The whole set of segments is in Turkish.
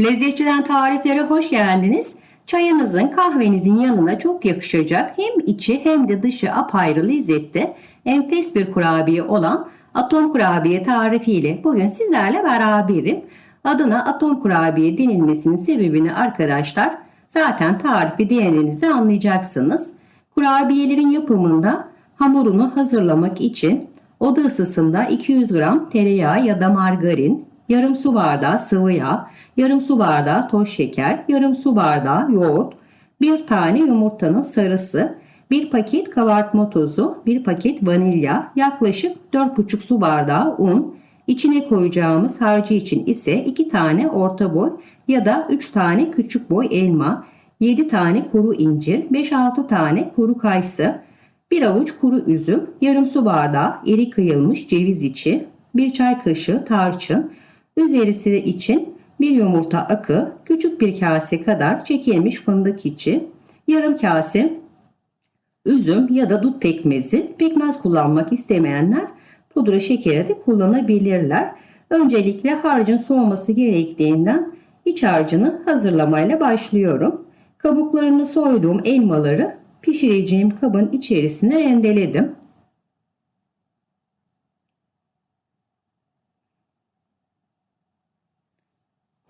Lezzetçiden tariflere hoş geldiniz. Çayınızın, kahvenizin yanına çok yakışacak hem içi hem de dışı apayrı lezzette enfes bir kurabiye olan atom kurabiye tarifiyle bugün sizlerle beraberim. Adına atom kurabiye denilmesinin sebebini arkadaşlar zaten tarifi dinlediğinizde anlayacaksınız. Kurabiyelerin yapımında hamurunu hazırlamak için oda ısısında 200 gram tereyağı ya da margarin, yarım su bardağı sıvı yağ, yarım su bardağı toz şeker, yarım su bardağı yoğurt, bir tane yumurtanın sarısı, bir paket kabartma tozu, bir paket vanilya, yaklaşık 4,5 su bardağı un, içine koyacağımız harcı için ise 2 tane orta boy ya da 3 tane küçük boy elma, 7 tane kuru incir, 5-6 tane kuru kayısı, bir avuç kuru üzüm, yarım su bardağı iri kıyılmış ceviz içi, bir çay kaşığı tarçın, üzerisi için bir yumurta akı, küçük bir kase kadar çekilmiş fındık içi, yarım kase üzüm ya da dut pekmezi, pekmez kullanmak istemeyenler pudra şekeri de kullanabilirler. Öncelikle harcın soğuması gerektiğinden iç harcını hazırlamayla başlıyorum. Kabuklarını soyduğum elmaları pişireceğim kabın içerisine rendeledim.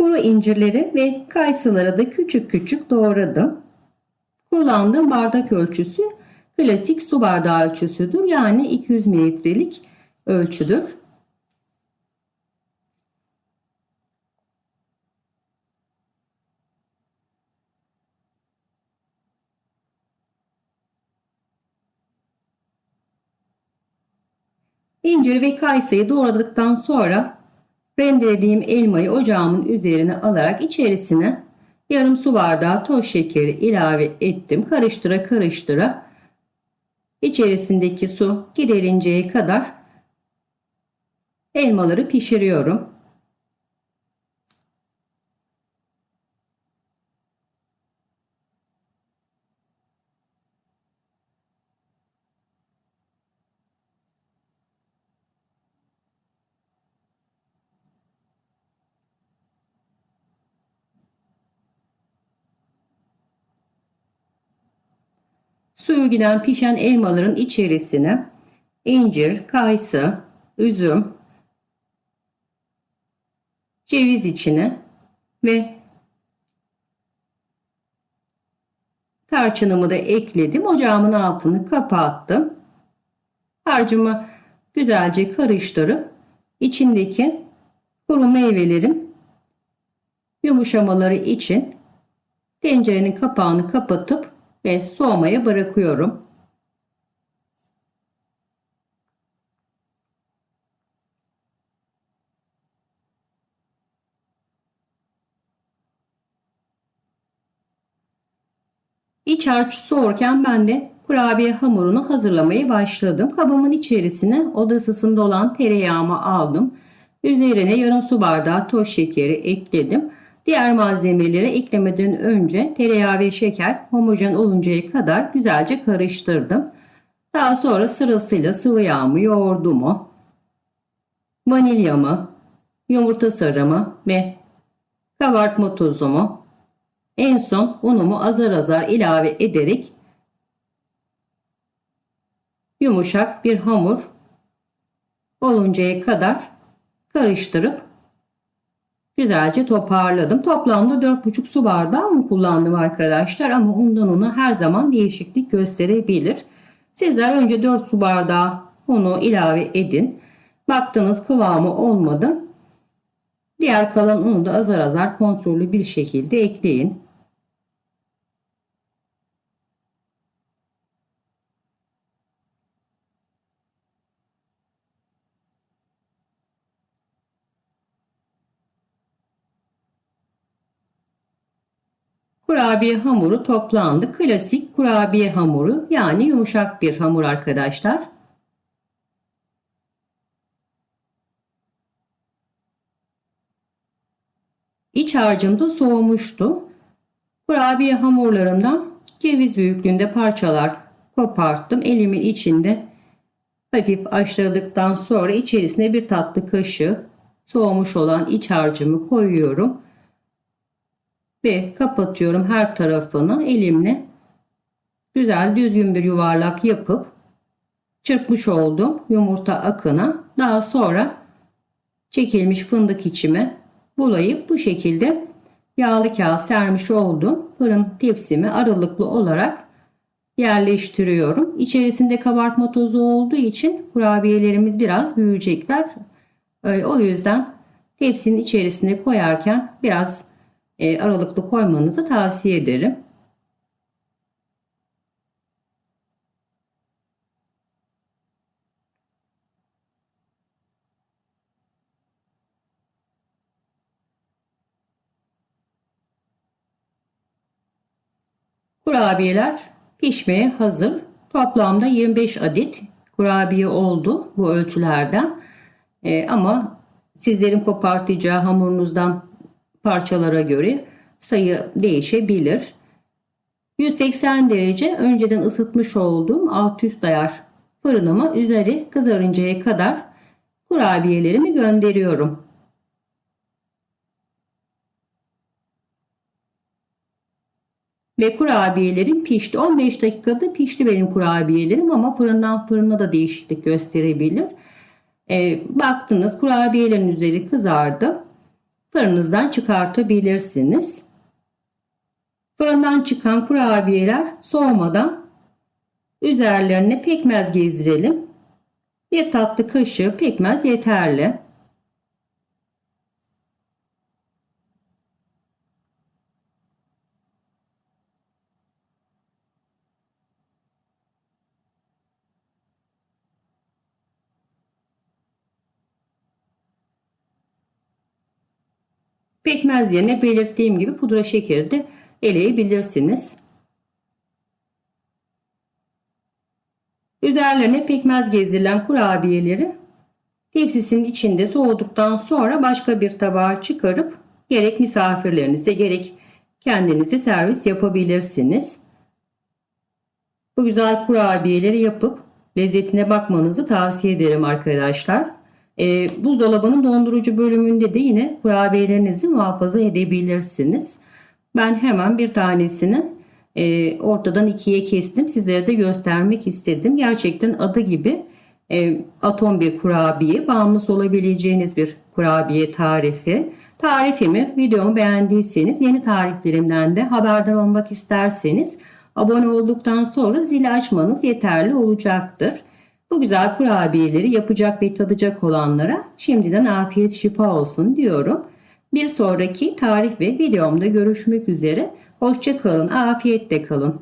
Kuru incirleri ve kayısıları da küçük küçük doğradım. Kullandığım bardak ölçüsü klasik su bardağı ölçüsüdür. Yani 200 mililitrelik ölçüdür. İncir ve kayısıyı doğradıktan sonra rendelediğim elmayı ocağımın üzerine alarak içerisine yarım su bardağı toz şekeri ilave ettim. Karıştıra karıştıra içerisindeki su giderinceye kadar elmaları pişiriyorum. Giden pişen elmaların içerisine incir, kayısı, üzüm, ceviz içine ve tarçınımı da ekledim. Ocağımın altını kapattım. Harcımı güzelce karıştırıp içindeki kuru meyvelerim yumuşamaları için tencerenin kapağını kapatıp ve soğumaya bırakıyorum. İç harç soğurken ben de kurabiye hamurunu hazırlamaya başladım. Kabımın içerisine oda ısısında olan tereyağımı aldım. Üzerine yarım su bardağı toz şekeri ekledim. Diğer malzemeleri eklemeden önce tereyağı ve şeker homojen oluncaya kadar güzelce karıştırdım. Daha sonra sırasıyla sıvı yağımı, yoğurdumu, vanilyamı, yumurta sarımı ve kabartma tozumu en son unumu azar azar ilave ederek yumuşak bir hamur oluncaya kadar karıştırıp güzelce toparladım. Toplamda 4,5 su bardağı un kullandım arkadaşlar ama undan una her zaman değişiklik gösterebilir. Sizler önce 4 su bardağı unu ilave edin. Baktınız kıvamı olmadı. Diğer kalan unu da azar azar kontrollü bir şekilde ekleyin. Kurabiye hamuru toplandı. Klasik kurabiye hamuru yani yumuşak bir hamur arkadaşlar. İç harcım da soğumuştu. Kurabiye hamurlarından ceviz büyüklüğünde parçalar koparttım. Elimin içinde hafif açladıktan sonra içerisine bir tatlı kaşığı soğumuş olan iç harcımı koyuyorum Ve kapatıyorum her tarafını elimle güzel düzgün bir yuvarlak yapıp çırpmış oldum yumurta akına. Daha sonra çekilmiş fındık içime bulayıp bu şekilde yağlı kağıt sermiş olduğum fırın tepsimi aralıklı olarak yerleştiriyorum. İçerisinde kabartma tozu olduğu için kurabiyelerimiz biraz büyüyecekler. Ee, O yüzden tepsinin içerisine koyarken biraz e, aralıklı koymanızı tavsiye ederim. Kurabiyeler pişmeye hazır. Toplamda 25 adet kurabiye oldu bu ölçülerden. Ee, ama sizlerin kopartacağı hamurunuzdan parçalara göre sayı değişebilir. 180 derece önceden ısıtmış olduğum alt üst ayar fırınıma üzeri kızarıncaya kadar kurabiyelerimi gönderiyorum. Ve kurabiyelerim pişti. 15 dakikada pişti benim kurabiyelerim ama fırından fırına da değişiklik gösterebilir. E, baktınız kurabiyelerin üzeri kızardı. Fırınızdan çıkartabilirsiniz. Fırından çıkan kurabiyeler soğumadan üzerlerine pekmez gezdirelim. Bir tatlı kaşığı pekmez yeterli. Pekmez yerine belirttiğim gibi pudra şekeri de eleyebilirsiniz. Üzerlerine pekmez gezdirilen kurabiyeleri tepsisinin içinde soğuduktan sonra başka bir tabağa çıkarıp gerek misafirlerinize gerek kendinize servis yapabilirsiniz. Bu güzel kurabiyeleri yapıp lezzetine bakmanızı tavsiye ederim arkadaşlar. E, buzdolabının dondurucu bölümünde de yine kurabiyelerinizi muhafaza edebilirsiniz. Ben hemen bir tanesini e, ortadan ikiye kestim. Sizlere de göstermek istedim. Gerçekten adı gibi e, atom bir kurabiye. Bağımlısı olabileceğiniz bir kurabiye tarifi. Tarifimi, videomu beğendiyseniz yeni tariflerimden de haberdar olmak isterseniz abone olduktan sonra zili açmanız yeterli olacaktır. Bu güzel kurabiyeleri yapacak ve tadacak olanlara şimdiden afiyet şifa olsun diyorum. Bir sonraki tarif ve videomda görüşmek üzere. Hoşça kalın, afiyetle kalın.